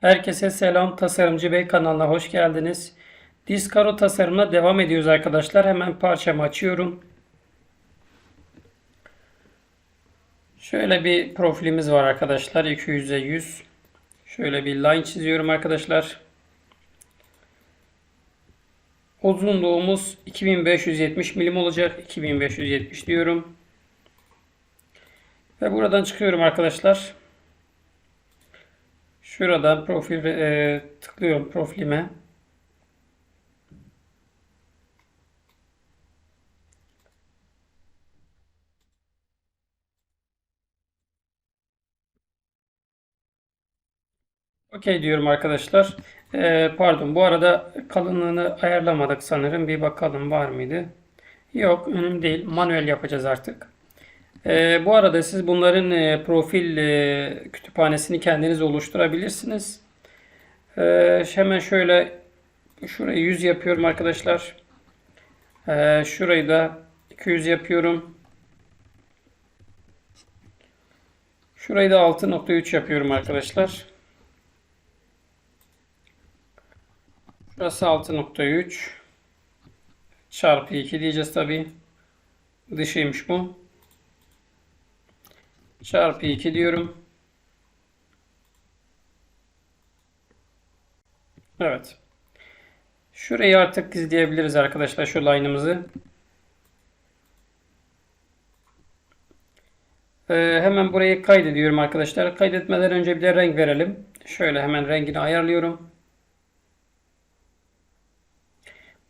Herkese selam. Tasarımcı Bey kanalına hoş geldiniz. Diskaro tasarımına devam ediyoruz arkadaşlar. Hemen parçamı açıyorum. Şöyle bir profilimiz var arkadaşlar. 200'e 100. Şöyle bir line çiziyorum arkadaşlar. Uzunluğumuz 2570 milim olacak. 2570 diyorum. Ve buradan çıkıyorum arkadaşlar. Şuradan profil e, tıklıyorum profilime. Okey diyorum arkadaşlar. E, pardon bu arada kalınlığını ayarlamadık sanırım. Bir bakalım var mıydı? Yok önemli değil. Manuel yapacağız artık. E, bu arada siz bunların e, profil e, kütüphanesini kendiniz oluşturabilirsiniz. E, hemen şöyle şurayı 100 yapıyorum arkadaşlar. E, şurayı da 200 yapıyorum. Şurayı da 6.3 yapıyorum arkadaşlar. Burası 6.3 çarpı 2 diyeceğiz tabi. Dışıymış bu. Çarpı 2 diyorum. Evet. Şurayı artık gizleyebiliriz arkadaşlar şu line'ımızı. Ee, hemen burayı kaydediyorum arkadaşlar. Kaydetmeden önce bir de renk verelim. Şöyle hemen rengini ayarlıyorum.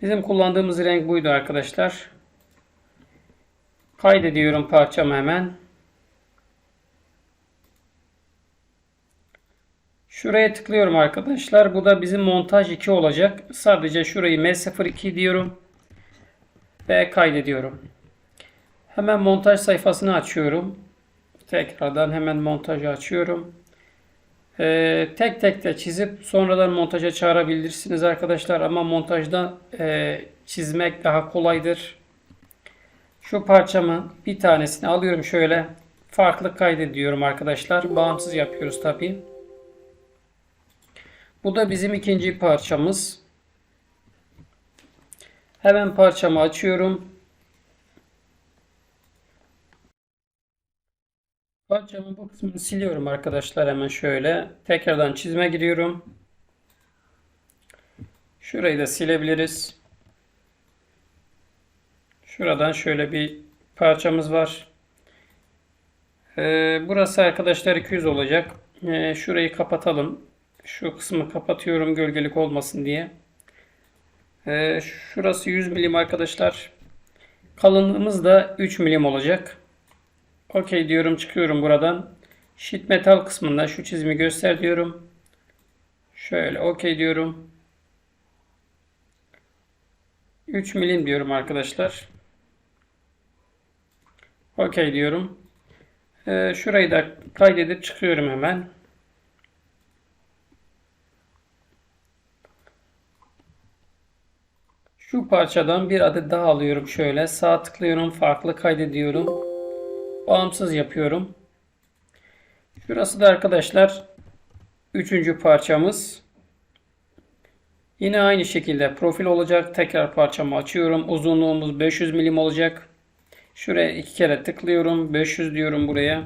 Bizim kullandığımız renk buydu arkadaşlar. Kaydediyorum parçamı hemen. Şuraya tıklıyorum arkadaşlar. Bu da bizim montaj 2 olacak. Sadece şurayı M02 diyorum. Ve kaydediyorum. Hemen montaj sayfasını açıyorum. Tekrardan hemen montajı açıyorum. Ee, tek tek de çizip sonradan montaja çağırabilirsiniz arkadaşlar. Ama montajda e, çizmek daha kolaydır. Şu parçamı bir tanesini alıyorum şöyle. Farklı kaydediyorum arkadaşlar. Bağımsız yapıyoruz tabii. Bu da bizim ikinci parçamız. Hemen parçamı açıyorum. Parçamın bu kısmını siliyorum arkadaşlar hemen şöyle. Tekrardan çizime giriyorum. Şurayı da silebiliriz. Şuradan şöyle bir parçamız var. Ee, burası arkadaşlar 200 olacak. Ee, şurayı kapatalım. Şu kısmı kapatıyorum gölgelik olmasın diye. Ee, şurası 100 milim arkadaşlar. Kalınlığımız da 3 milim olacak. Okey diyorum çıkıyorum buradan. Sheet metal kısmında şu çizimi göster diyorum. Şöyle okey diyorum. 3 milim diyorum arkadaşlar. Okey diyorum. Ee, şurayı da kaydedip çıkıyorum hemen. Şu parçadan bir adet daha alıyorum şöyle. Sağ tıklıyorum. Farklı kaydediyorum. Bağımsız yapıyorum. Şurası da arkadaşlar üçüncü parçamız. Yine aynı şekilde profil olacak. Tekrar parçamı açıyorum. Uzunluğumuz 500 milim olacak. Şuraya iki kere tıklıyorum. 500 diyorum buraya.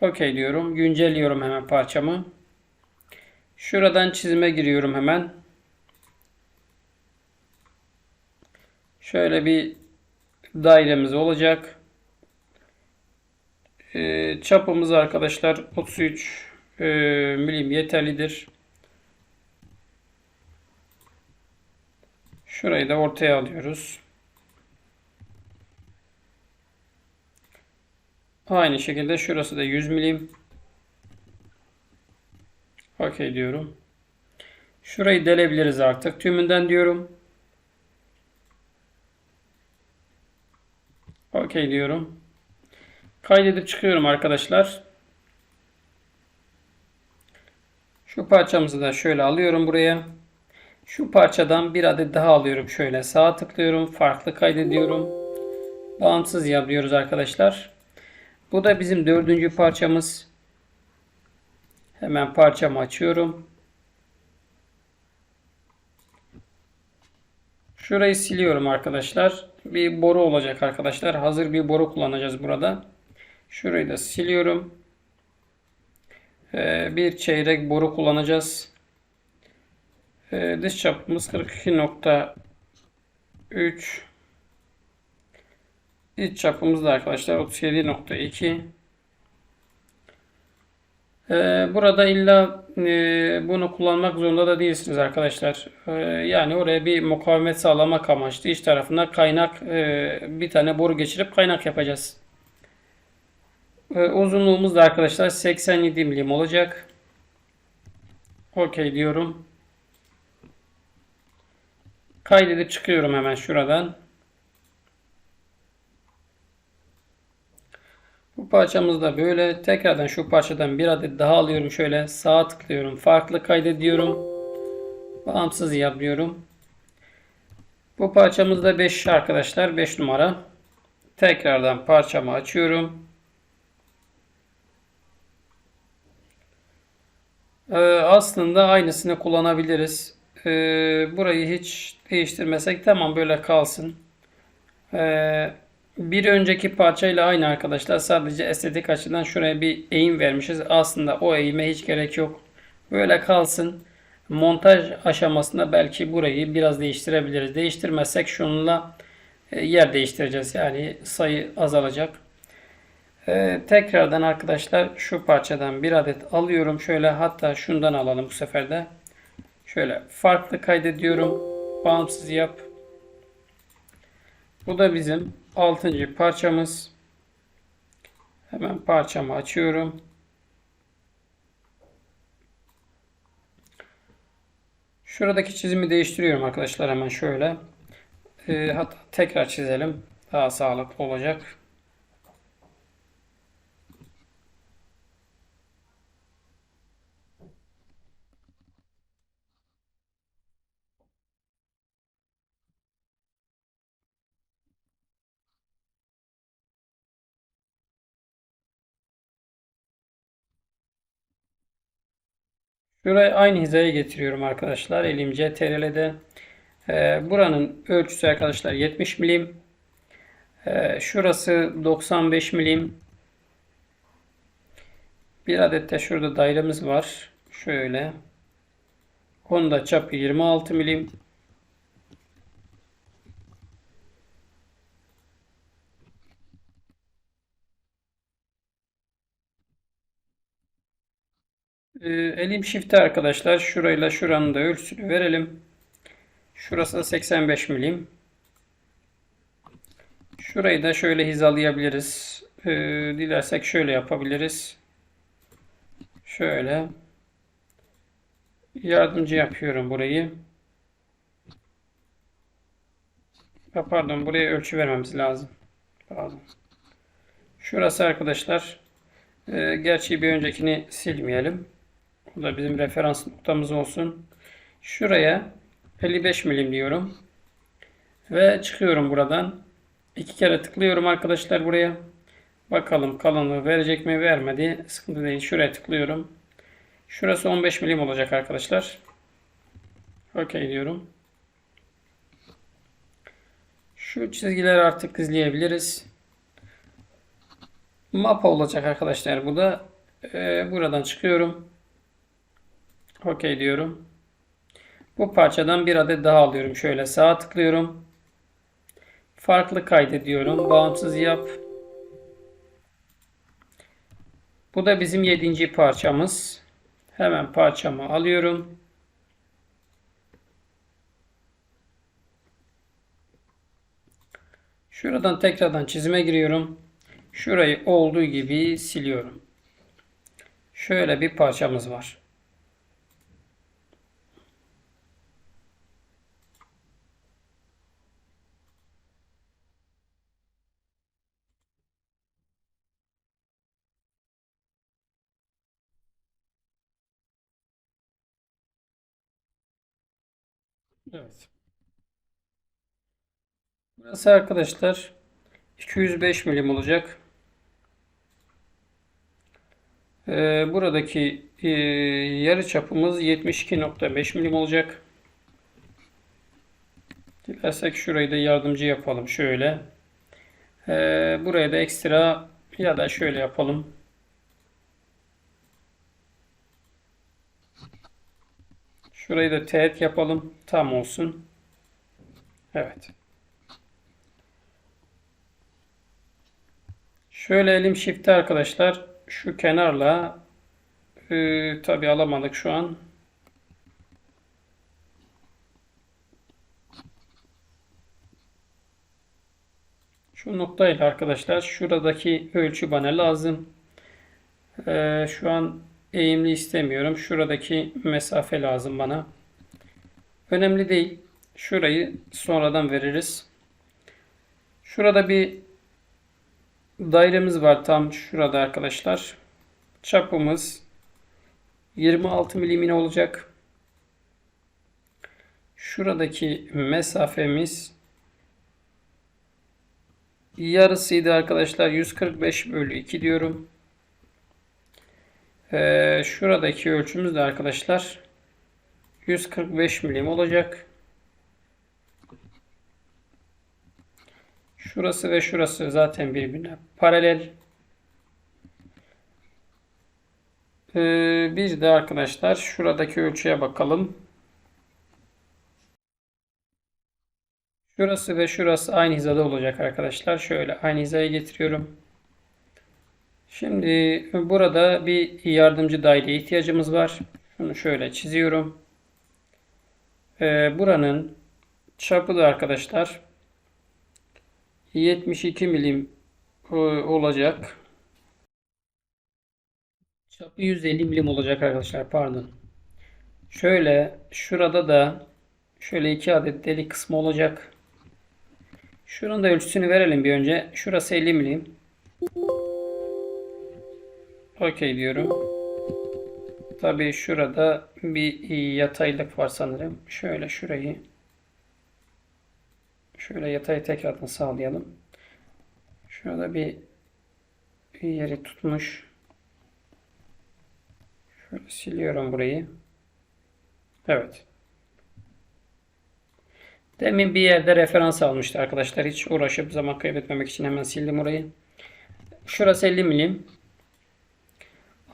Okey diyorum. Güncelliyorum hemen parçamı. Şuradan çizime giriyorum hemen. Şöyle bir dairemiz olacak. Ee, çapımız arkadaşlar 33 e, milim yeterlidir. Şurayı da ortaya alıyoruz. Aynı şekilde şurası da 100 milim. Okey diyorum. Şurayı delebiliriz artık. Tümünden diyorum. Okey diyorum. Kaydedip çıkıyorum arkadaşlar. Şu parçamızı da şöyle alıyorum buraya. Şu parçadan bir adet daha alıyorum. Şöyle sağa tıklıyorum. Farklı kaydediyorum. Bağımsız yapıyoruz arkadaşlar. Bu da bizim dördüncü parçamız. Hemen parçamı açıyorum. Şurayı siliyorum arkadaşlar. Bir boru olacak arkadaşlar. Hazır bir boru kullanacağız burada. Şurayı da siliyorum. Ee, bir çeyrek boru kullanacağız. Ee, dış çapımız 42.3 İç çapımız da arkadaşlar 37.2 ee, Burada illa e, bunu kullanmak zorunda da değilsiniz arkadaşlar. Ee, yani oraya bir mukavemet sağlamak amaçlı iç tarafına kaynak e, bir tane boru geçirip kaynak yapacağız. Ee, uzunluğumuz da arkadaşlar 87 milim olacak. Okey diyorum. Kaydedip çıkıyorum hemen şuradan. Bu parçamız da böyle. Tekrardan şu parçadan bir adet daha alıyorum. Şöyle sağa tıklıyorum. Farklı kaydediyorum. Bağımsız yapıyorum. Bu parçamız da 5 arkadaşlar. 5 numara. Tekrardan parçamı açıyorum. Ee, aslında aynısını kullanabiliriz. Ee, burayı hiç değiştirmesek tamam böyle kalsın. Ee, bir önceki parçayla aynı arkadaşlar. Sadece estetik açıdan şuraya bir eğim vermişiz. Aslında o eğime hiç gerek yok. Böyle kalsın. Montaj aşamasında belki burayı biraz değiştirebiliriz. Değiştirmezsek şununla e, yer değiştireceğiz. Yani sayı azalacak. Ee, tekrardan arkadaşlar şu parçadan bir adet alıyorum. Şöyle hatta şundan alalım bu sefer de. Şöyle farklı kaydediyorum. Bağımsız yap. Bu da bizim 6. parçamız. Hemen parçamı açıyorum. Şuradaki çizimi değiştiriyorum arkadaşlar hemen şöyle. Ee, hatta tekrar çizelim. Daha sağlıklı olacak. Şurayı aynı hizaya getiriyorum arkadaşlar. Elim CTRL'de. Ee, buranın ölçüsü arkadaşlar 70 milim. Ee, şurası 95 milim. Bir adet de şurada dairemiz var. Şöyle. Onun da çapı 26 milim. Ee, elim shift'e arkadaşlar. Şurayla şuranın da ölçüsünü verelim. Şurası da 85 milim. Şurayı da şöyle hizalayabiliriz. Ee, dilersek şöyle yapabiliriz. Şöyle. Yardımcı yapıyorum burayı. Ha, pardon buraya ölçü vermemiz lazım. Lazım. Şurası arkadaşlar. E, gerçi bir öncekini silmeyelim. Bu da bizim referans noktamız olsun. Şuraya 55 milim diyorum. Ve çıkıyorum buradan. İki kere tıklıyorum arkadaşlar buraya. Bakalım kalınlığı verecek mi vermedi. Sıkıntı değil. Şuraya tıklıyorum. Şurası 15 milim olacak arkadaşlar. Okey diyorum. Şu çizgileri artık izleyebiliriz. Mapa olacak arkadaşlar bu da. Ee, buradan çıkıyorum. Okey diyorum. Bu parçadan bir adet daha alıyorum. Şöyle sağa tıklıyorum. Farklı kaydediyorum. Bağımsız yap. Bu da bizim yedinci parçamız. Hemen parçamı alıyorum. Şuradan tekrardan çizime giriyorum. Şurayı olduğu gibi siliyorum. Şöyle bir parçamız var. Evet. Burası arkadaşlar 205 milim olacak. Ee, buradaki e, yarı çapımız 72.5 milim olacak. Dilersek şurayı da yardımcı yapalım. Şöyle. Ee, buraya da ekstra ya da şöyle yapalım. Şurayı da teğet yapalım. Tam olsun. Evet. Şöyle elim shift'te arkadaşlar. Şu kenarla e, tabi alamadık şu an. Şu noktayla arkadaşlar şuradaki ölçü bana lazım. Ee, şu an eğimli istemiyorum. Şuradaki mesafe lazım bana. Önemli değil. Şurayı sonradan veririz. Şurada bir dairemiz var tam şurada arkadaşlar. Çapımız 26 milim olacak. Şuradaki mesafemiz yarısıydı arkadaşlar. 145 bölü 2 diyorum. Ee, şuradaki ölçümüz de arkadaşlar 145 milim olacak. Şurası ve şurası zaten birbirine paralel. Ee, bir de arkadaşlar şuradaki ölçüye bakalım. Şurası ve şurası aynı hizada olacak arkadaşlar. Şöyle aynı hizaya getiriyorum. Şimdi burada bir yardımcı daire ihtiyacımız var. Şunu şöyle çiziyorum. Ee, buranın çapı da arkadaşlar 72 milim e, olacak. Çapı 150 milim olacak arkadaşlar. Pardon. Şöyle şurada da şöyle iki adet delik kısmı olacak. Şuranın da ölçüsünü verelim bir önce. Şurası 50 milim. Okey diyorum. Tabii şurada bir yataylık var sanırım. Şöyle şurayı şöyle yatayı tekrardan sağlayalım. Şurada bir, yeri tutmuş. Şöyle siliyorum burayı. Evet. Demin bir yerde referans almıştı arkadaşlar. Hiç uğraşıp zaman kaybetmemek için hemen sildim orayı. Şurası 50 milim.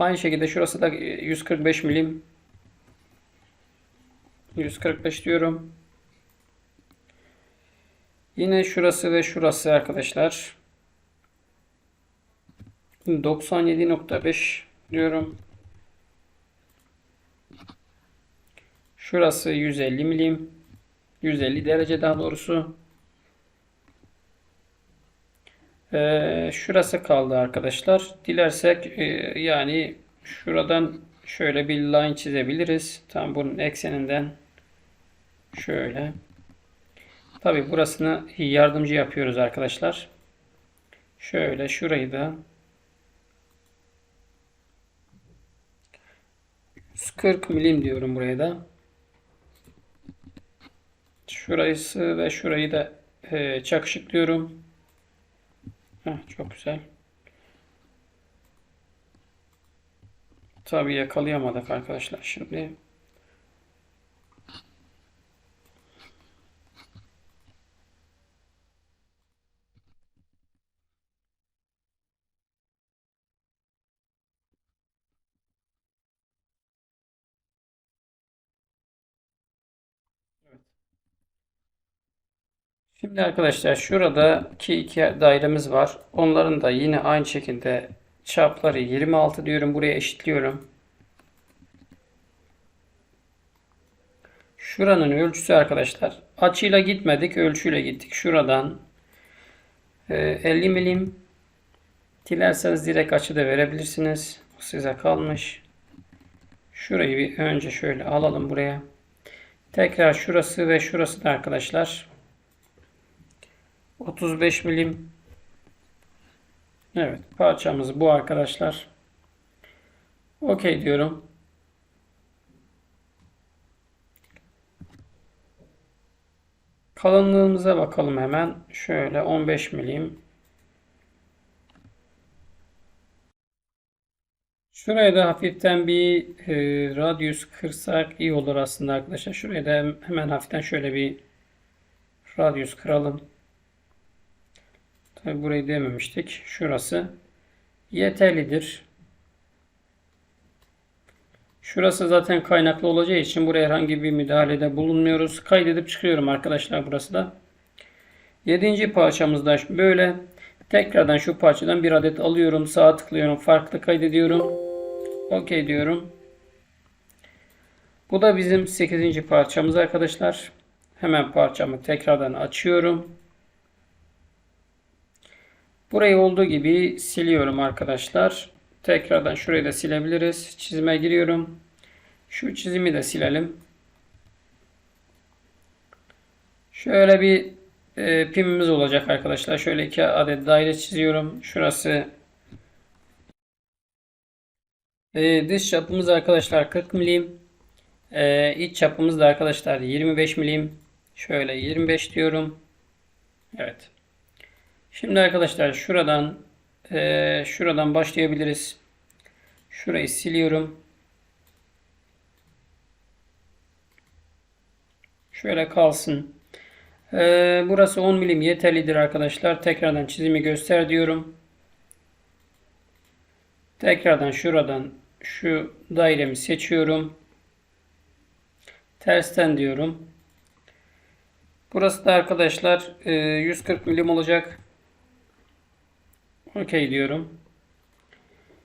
Aynı şekilde şurası da 145 milim. 145 diyorum. Yine şurası ve şurası arkadaşlar. 97.5 diyorum. Şurası 150 milim. 150 derece daha doğrusu. Ee, şurası kaldı arkadaşlar. Dilersek e, yani şuradan şöyle bir line çizebiliriz. Tam bunun ekseninden şöyle. Tabi burasını yardımcı yapıyoruz arkadaşlar. Şöyle şurayı da 140 milim diyorum buraya da. Şurası ve şurayı da e, çakışıklıyorum. Heh, çok güzel. Tabii yakalayamadık arkadaşlar şimdi. Şimdi arkadaşlar şuradaki iki dairemiz var. Onların da yine aynı şekilde çapları 26 diyorum. Buraya eşitliyorum. Şuranın ölçüsü arkadaşlar. Açıyla gitmedik. Ölçüyle gittik. Şuradan 50 e, milim. Dilerseniz direkt açı da verebilirsiniz. Size kalmış. Şurayı bir önce şöyle alalım buraya. Tekrar şurası ve şurası da arkadaşlar 35 milim. Evet parçamız bu arkadaşlar. Okey diyorum. Kalınlığımıza bakalım hemen. Şöyle 15 milim. Şuraya da hafiften bir e, radyus kırsak iyi olur aslında arkadaşlar. Şuraya da hemen hafiften şöyle bir radyus kıralım. Tabi burayı dememiştik. Şurası yeterlidir. Şurası zaten kaynaklı olacağı için buraya herhangi bir müdahalede bulunmuyoruz. Kaydedip çıkıyorum arkadaşlar burası da. Yedinci parçamızda böyle. Tekrardan şu parçadan bir adet alıyorum. Sağa tıklıyorum. Farklı kaydediyorum. OK diyorum. Bu da bizim 8. parçamız arkadaşlar. Hemen parçamı tekrardan açıyorum. Burayı olduğu gibi siliyorum arkadaşlar. Tekrardan şurayı da silebiliriz. Çizime giriyorum. Şu çizimi de silelim. Şöyle bir e, pimimiz olacak arkadaşlar. Şöyle iki adet daire çiziyorum. Şurası e, dış çapımız arkadaşlar 40 milim. E, iç çapımız da arkadaşlar 25 milim. Şöyle 25 diyorum. Evet. Şimdi arkadaşlar şuradan e, şuradan başlayabiliriz. Şurayı siliyorum. Şöyle kalsın. Ee, burası 10 milim yeterlidir arkadaşlar. Tekrardan çizimi göster diyorum. Tekrardan şuradan şu dairemi seçiyorum. Tersten diyorum. Burası da arkadaşlar 140 e, milim olacak. Okey diyorum.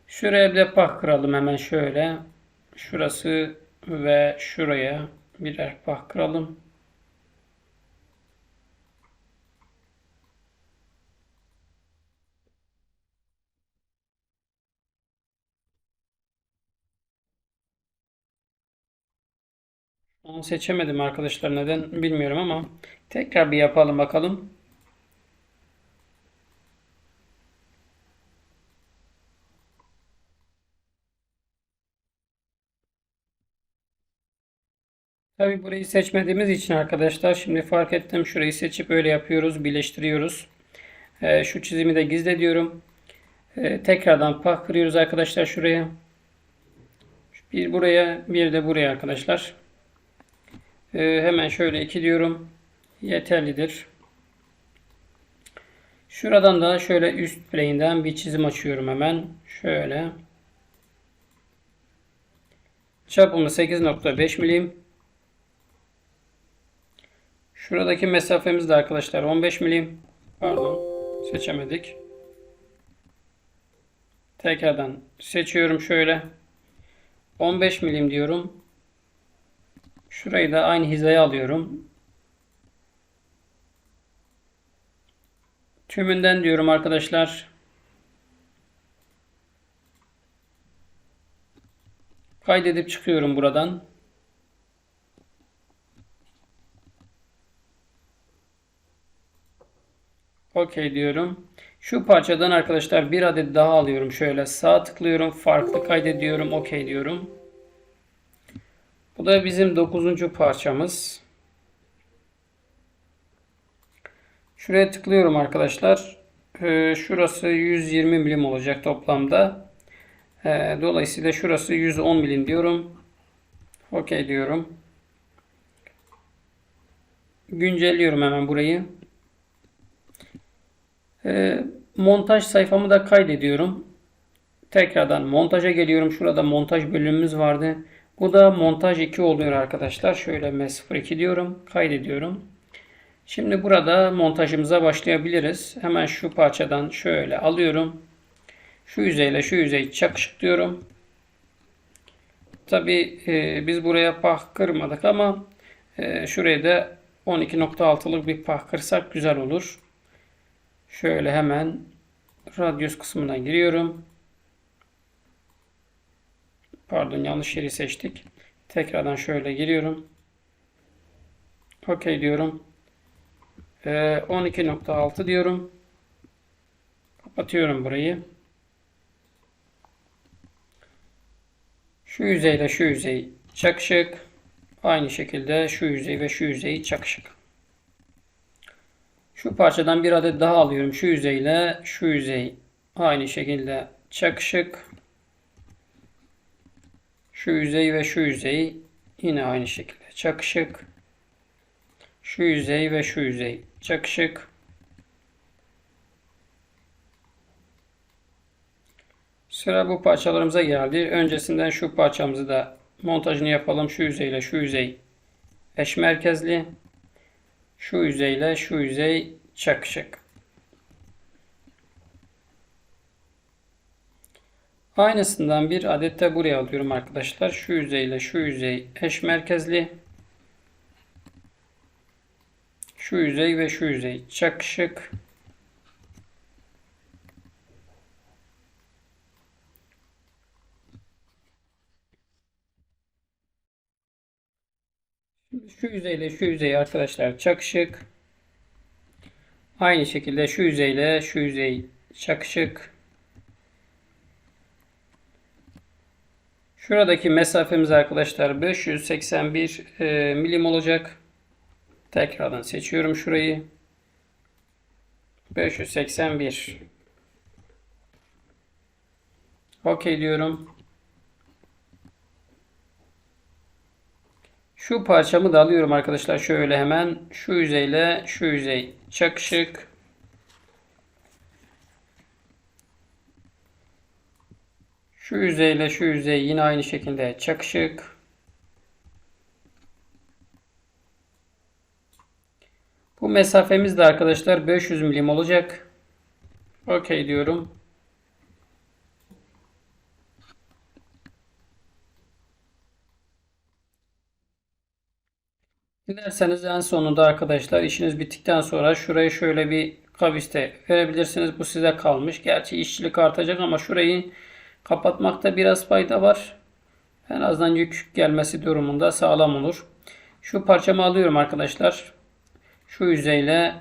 Şuraya bir pah kıralım hemen şöyle. Şurası ve şuraya birer pah kıralım. Onu seçemedim arkadaşlar neden bilmiyorum ama tekrar bir yapalım bakalım. Tabi burayı seçmediğimiz için arkadaşlar şimdi fark ettim şurayı seçip öyle yapıyoruz birleştiriyoruz. Ee, şu çizimi de gizle diyorum. Ee, tekrardan pah kırıyoruz arkadaşlar şuraya. Bir buraya bir de buraya arkadaşlar. Ee, hemen şöyle iki diyorum. Yeterlidir. Şuradan da şöyle üst plane'den bir çizim açıyorum hemen. Şöyle. Çapımız 8.5 milim. Şuradaki mesafemiz de arkadaşlar 15 milim. Pardon seçemedik. Tekrardan seçiyorum şöyle. 15 milim diyorum. Şurayı da aynı hizaya alıyorum. Tümünden diyorum arkadaşlar. Kaydedip çıkıyorum buradan. OK diyorum. Şu parçadan arkadaşlar bir adet daha alıyorum. Şöyle sağ tıklıyorum. Farklı kaydediyorum. OK diyorum. Bu da bizim dokuzuncu parçamız. Şuraya tıklıyorum arkadaşlar. Ee, şurası 120 milim olacak toplamda. Ee, dolayısıyla şurası 110 milim diyorum. OK diyorum. Güncelliyorum hemen burayı. Ee, montaj sayfamı da kaydediyorum. Tekrardan montaja geliyorum. Şurada montaj bölümümüz vardı. Bu da montaj 2 oluyor arkadaşlar. Şöyle M02 diyorum. Kaydediyorum. Şimdi burada montajımıza başlayabiliriz. Hemen şu parçadan şöyle alıyorum. Şu yüzeyle şu yüzey çakışık diyorum. Tabi e, biz buraya pah kırmadık ama e, şuraya da 12.6'lık bir pah kırsak güzel olur. Şöyle hemen radyus kısmına giriyorum. Pardon yanlış yeri seçtik. Tekrardan şöyle giriyorum. OK diyorum. Ee, 12.6 diyorum. Kapatıyorum burayı. Şu yüzeyle şu yüzey çakışık. Aynı şekilde şu yüzey ve şu yüzey çakışık. Şu parçadan bir adet daha alıyorum. Şu yüzeyle şu yüzey aynı şekilde çakışık. Şu yüzey ve şu yüzey yine aynı şekilde çakışık. Şu yüzey ve şu yüzey çakışık. Sıra bu parçalarımıza geldi. Öncesinden şu parçamızı da montajını yapalım. Şu yüzeyle şu yüzey eş merkezli. Şu yüzeyle şu yüzey çakışık. Aynısından bir adet de buraya alıyorum arkadaşlar. Şu yüzeyle şu yüzey eş merkezli. Şu yüzey ve şu yüzey çakışık. Şu yüzeyle şu yüzey arkadaşlar çakışık. Aynı şekilde şu yüzeyle şu yüzey çakışık. Şuradaki mesafemiz arkadaşlar 581 e, milim olacak. Tekrardan seçiyorum şurayı. 581. OK diyorum. Şu parçamı da alıyorum arkadaşlar. Şöyle hemen şu yüzeyle şu yüzey çakışık. Şu yüzeyle şu yüzey yine aynı şekilde çakışık. Bu mesafemiz de arkadaşlar 500 milim olacak. OK diyorum. Dilerseniz en sonunda arkadaşlar işiniz bittikten sonra şurayı şöyle bir kaviste verebilirsiniz. Bu size kalmış. Gerçi işçilik artacak ama şurayı kapatmakta biraz fayda var. En azından yük gelmesi durumunda sağlam olur. Şu parçamı alıyorum arkadaşlar. Şu yüzeyle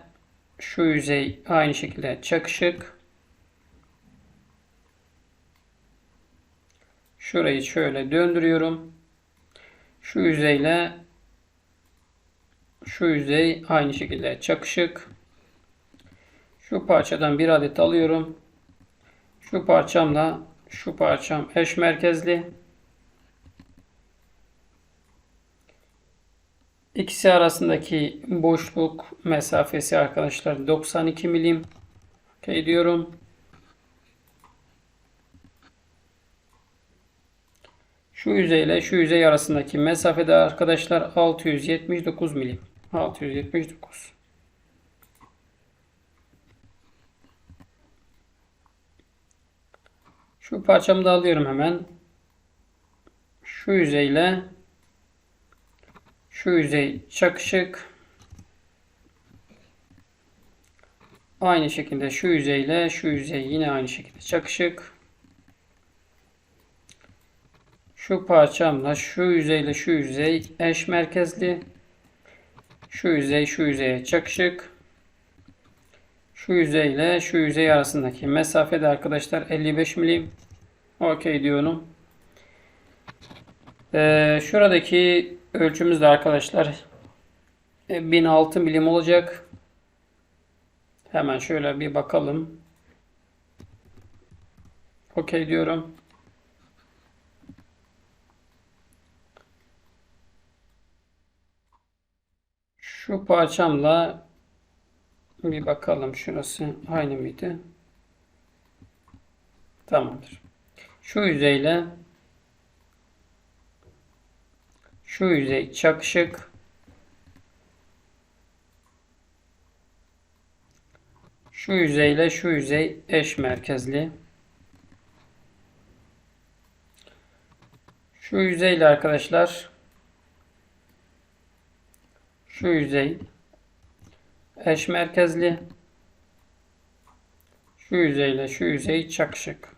şu yüzey aynı şekilde çakışık. Şurayı şöyle döndürüyorum. Şu yüzeyle şu yüzey aynı şekilde çakışık. Şu parçadan bir adet alıyorum. Şu parçamla şu parçam eş merkezli. İkisi arasındaki boşluk mesafesi arkadaşlar 92 milim. Okay diyorum. Şu yüzeyle şu yüzey arasındaki mesafede arkadaşlar 679 milim. 679. Şu parçamı da alıyorum hemen. Şu yüzeyle şu yüzey çakışık. Aynı şekilde şu yüzeyle şu yüzey yine aynı şekilde çakışık. Şu parçamla şu yüzeyle şu yüzey eş merkezli. Şu yüzey şu yüzeye çakışık. Şu yüzeyle şu yüzey arasındaki mesafede arkadaşlar 55 milim. OK diyorum. Ee, şuradaki ölçümüz de arkadaşlar 1006 milim olacak. Hemen şöyle bir bakalım. OK diyorum. Şu parçamla bir bakalım şurası aynı mıydı? Tamamdır. Şu yüzeyle şu yüzey çakışık. Şu yüzeyle şu yüzey eş merkezli. Şu yüzeyle arkadaşlar şu yüzey eş merkezli. Şu yüzeyle şu yüzey çakışık.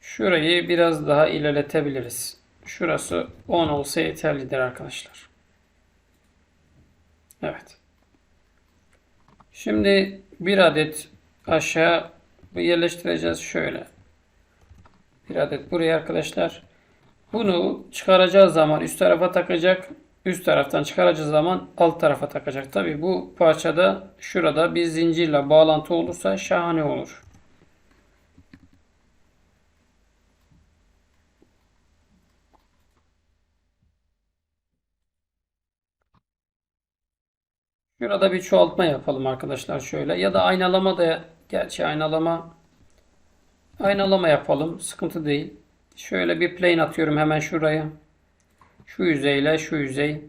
Şurayı biraz daha ilerletebiliriz. Şurası 10 olsa yeterlidir arkadaşlar. Evet. Şimdi bir adet aşağı yerleştireceğiz şöyle. Bir adet buraya arkadaşlar. Bunu çıkaracağı zaman üst tarafa takacak. Üst taraftan çıkaracağı zaman alt tarafa takacak. Tabi bu parçada şurada bir zincirle bağlantı olursa şahane olur. Şurada bir çoğaltma yapalım arkadaşlar şöyle. Ya da aynalama da gerçi aynalama aynalama yapalım. Sıkıntı değil. Şöyle bir plane atıyorum hemen şuraya. Şu yüzeyle şu yüzey.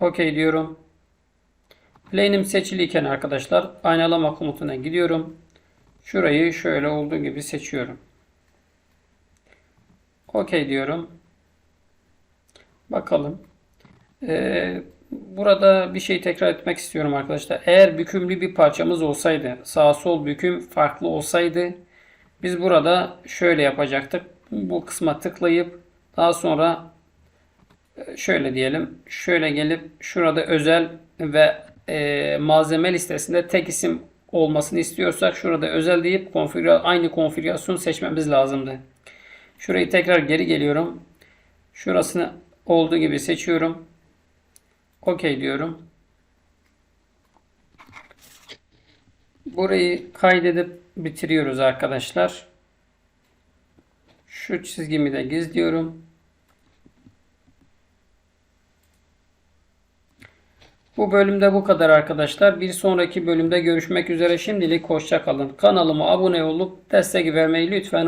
OK diyorum. Plane'im seçiliyken arkadaşlar aynalama komutuna gidiyorum. Şurayı şöyle olduğu gibi seçiyorum. OK diyorum. Bakalım. Ee, burada bir şey tekrar etmek istiyorum arkadaşlar. Eğer bükümlü bir parçamız olsaydı, sağ sol büküm farklı olsaydı biz burada şöyle yapacaktık. Bu kısma tıklayıp daha sonra e, şöyle diyelim. Şöyle gelip şurada özel ve e, malzeme listesinde tek isim olmasını istiyorsak şurada özel deyip konfigür aynı konfigürasyonu seçmemiz lazımdı. Şurayı tekrar geri geliyorum. Şurasını olduğu gibi seçiyorum. OK diyorum. Burayı kaydedip bitiriyoruz arkadaşlar. Şu çizgimi de gizliyorum. Bu bölümde bu kadar arkadaşlar. Bir sonraki bölümde görüşmek üzere. Şimdilik hoşça kalın. Kanalıma abone olup destek vermeyi lütfen